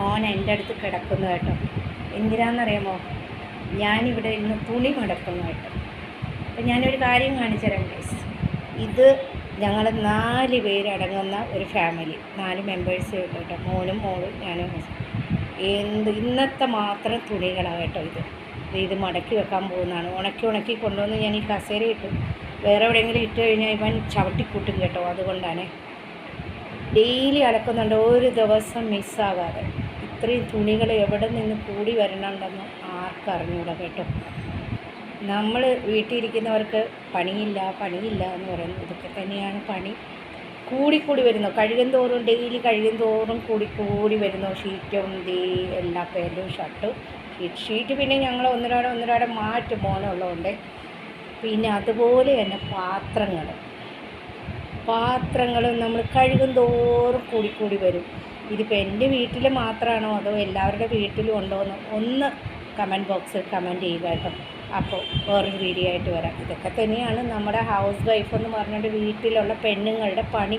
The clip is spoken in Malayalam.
മോൻ എന്റെ അടുത്ത് കിടക്കുന്നു കേട്ടോ. എന്തിനാണെന്നറിയാമോ ഞാനിവിടെ ഇന്ന് തുണി മടക്കുന്നു കേട്ടോ. അപ്പം ഞാനൊരു കാര്യം കാണിച്ചു തരാം ഗൈസ് ഇത് ഞങ്ങൾ നാല് പേരടങ്ങുന്ന ഒരു ഫാമിലി നാല് മെമ്പേഴ്സേ ഉള്ളൂ കേട്ടോ. മോനും മോളും ഞാനും എന്ത് ഇന്നത്തെ മാത്രം തുണികളാണ് കേട്ടോ ഇത്. ഇത് മടക്കി വെക്കാൻ പോകുന്നതാണ്. ഉണക്കി ഉണക്കി കൊണ്ടുവന്ന് ഞാൻ ഈ കസേര ഇട്ടു. വേറെ എവിടെയെങ്കിലും ഇട്ട് കഴിഞ്ഞാൽ ഇവൻ ചവിട്ടിക്കൂട്ടും കേട്ടോ. അതുകൊണ്ടാണ്. ഡെയിലി അലക്കുന്നുണ്ട്. ഒരു ദിവസം മിസ്സാകാതെ ഇത്രയും തുണികൾ എവിടെ നിന്ന് കൂടി വരണുണ്ടെന്ന് ആർക്കറിഞ്ഞൂടാ കേട്ടോ. നമ്മൾ വീട്ടിലിരിക്കുന്നവർക്ക് പണിയില്ല പണിയില്ല എന്ന് പറയുന്നത് ഇതൊക്കെ തന്നെയാണ് പണി. കൂടിക്കൂടി വരുന്നു. കഴുകും തോറും ഡെയിലി കഴുകും തോറും കൂടി കൂടി വരുന്നു. ഷീറ്റും ദേ എല്ലാ പാന്റും ഷർട്ടും ഷീറ്റ്. ഷീറ്റ് പിന്നെ ഞങ്ങൾ ഒന്നരാടെ ഒന്നരാടെ മാറ്റും മോനുള്ളതുകൊണ്ട് പിന്നെ അതുപോലെ തന്നെ പാത്രങ്ങൾ പാത്രങ്ങളും നമ്മൾ കഴുകും തോറും കൂടിക്കൂടി വരും. ഇതിപ്പോൾ എന്റെ വീട്ടിൽ മാത്രമാണോ അതോ എല്ലാവരുടെ വീട്ടിലും ഉണ്ടോ എന്ന് ഒന്ന് കമന്റ് ബോക്സിൽ കമന്റ് ചെയ്യുക കേട്ടോ. അപ്പോൾ വേറൊരു വീഡിയോ ആയിട്ട് വരാം. ഇതൊക്കെ തന്നെയാണ് നമ്മുടെ ഹൗസ് വൈഫ് എന്ന് പറഞ്ഞുകൊണ്ട് വീട്ടിലുള്ള പെണ്ണുങ്ങളുടെ പണി.